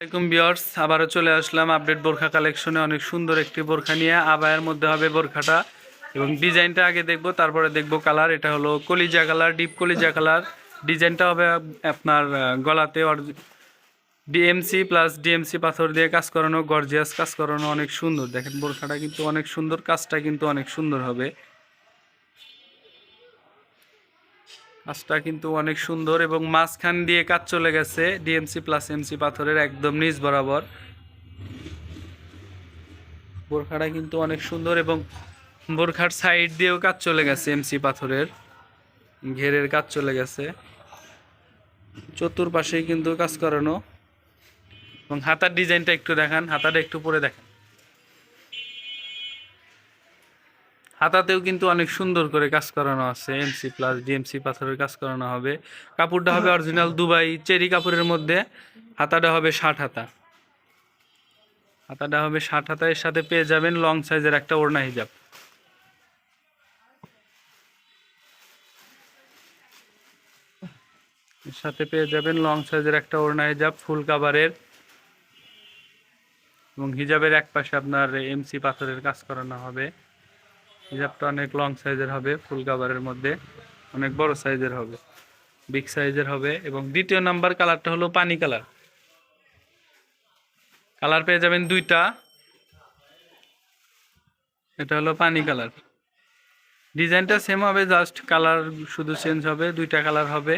আসসালামাইকুম বিয়ার্স আবারও চলে আসলাম আপডেট বোরখা কালেকশনে অনেক সুন্দর একটি বোরখা নিয়ে আবায়ের মধ্যে হবে বোরখাটা এবং ডিজাইনটা আগে দেখব, তারপরে দেখব কালার এটা হলো কলিজা কালার ডিপ কলিজা কালার ডিজাইনটা হবে আপনার গলাতে ডিএমসি প্লাস ডিএমসি পাথর দিয়ে কাজ করানো গর্জিয়াস কাজ করানো, অনেক সুন্দর। দেখেন বোরখাটা কিন্তু অনেক সুন্দর, কাজটা কিন্তু অনেক সুন্দর হবে। কাজটা কিন্তু অনেক সুন্দর এবং মাঝখান দিয়ে কাজ চলে গেছে ডিএমসি প্লাস এমসি পাথরের একদম নিচ বরাবর। বোরখাটা কিন্তু অনেক সুন্দর এবং বোরখার সাইড দিয়েও কাজ চলে গেছে এমসি পাথরের। ঘেরের কাজ চলে গেছে। চতুর্পাশেই কিন্তু কাজ করানো। এবং হাতার ডিজাইনটা একটু দেখান, হাতাটা একটু পরে দেখান। হাতাতেও কিন্তু অনেক সুন্দর করে কাজ করানো আছে এমসি প্লাস ডিএমসি পাথরের কাজ করানো হবে। কাপড়টা হবে অরিজিনাল দুবাই চেরি কাপড়ের মধ্যে, হাতাটা হবে ষাট হাতা। হাতাটা হবে ষাট হাতা, এর সাথে পেয়ে যাবেন লং সাইজের একটা ওড়না হিজাব। এর সাথে পেয়ে যাবেন লং সাইজের একটা ওড়না হিজাব, ফুল কাভারের এবং হিজাবের এক পাশে আপনার এমসি পাথরের কাজ করানো হবে। হিজাবটা অনেক লং সাইজের হবে ফুল কাভারের মধ্যে অনেক বড় সাইজের হবে বিগ সাইজের হবে এবং দ্বিতীয় নাম্বার কালারটা হলো পানি কালার কালার পেয়ে যাবেন দুইটা, এটা হলো পানি কালার ডিজাইনটা সেম হবে জাস্ট কালার শুধু চেঞ্জ হবে, দুইটা কালার হবে।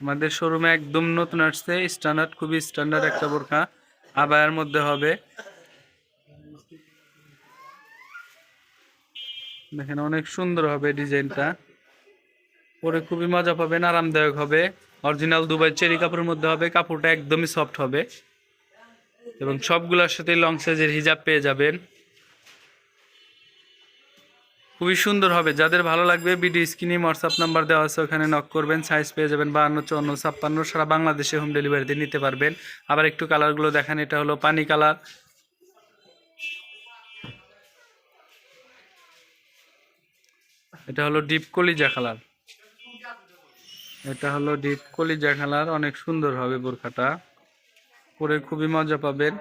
আমাদের শোরুমে একদম নতুন আসছে স্ট্যান্ডার্ড খুবই স্ট্যান্ডার্ড একটা বোরখা। আবায়ের মধ্যে হবে। দেখেন অনেক সুন্দর হবে ডিজাইনটা। পরে খুবই মজা পাবেন, আরামদায়ক হবে। অরিজিনাল দুবাই চেরি কাপড়ের মধ্যে হবে, কাপড়টা একদমই সফট হবে। এবং সবগুলোর সাথে লং সাইজের হিজাব পেয়ে যাবেন। খুবই সুন্দর হবে, যাদের ভালো লাগবে ভিডিও স্ক্রিনে হোয়াটসঅ্যাপ নাম্বার দেওয়া আছে, ওখানে নক করবেন সাইজ পেয়ে যাবেন বাহান্ন, চুয়ান্ন, ছাপ্পান্ন, সারা বাংলাদেশে হোম ডেলিভারিতে নিতে পারবেন। আবার একটু কালারগুলো দেখেন, এটা হলো পানি কালার এটা হলো ডিপ কলিজা কালার। এটা হলো ডিপ কলিজা কালার, অনেক সুন্দর হবে বোরখাটা। পরে খুবই মজা পাবেন।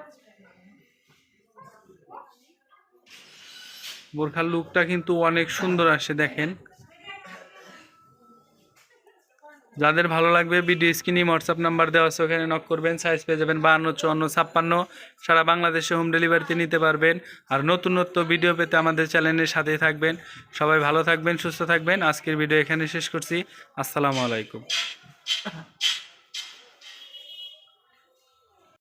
বোরখার লুকটা কিন্তু অনেক সুন্দর আসে, দেখেন। যাদের ভালো লাগবে ভিডিও স্ক্রিনে হোয়াটসঅ্যাপ নাম্বার দেওয়া আছে, ওখানে নক করবেন সাইজ পেয়ে যাবেন বাহান্ন চুয়ান্ন, ছাপ্পান্ন। সারা বাংলাদেশে হোম ডেলিভারিতে নিতে পারবেন। আর নতুন নতুন ভিডিও পেতে আমাদের চ্যানেলের সাথেই থাকবেন। সবাই ভালো থাকবেন, সুস্থ থাকবেন। আজকের ভিডিও এখানে শেষ করছি। আসসালামু আলাইকুম।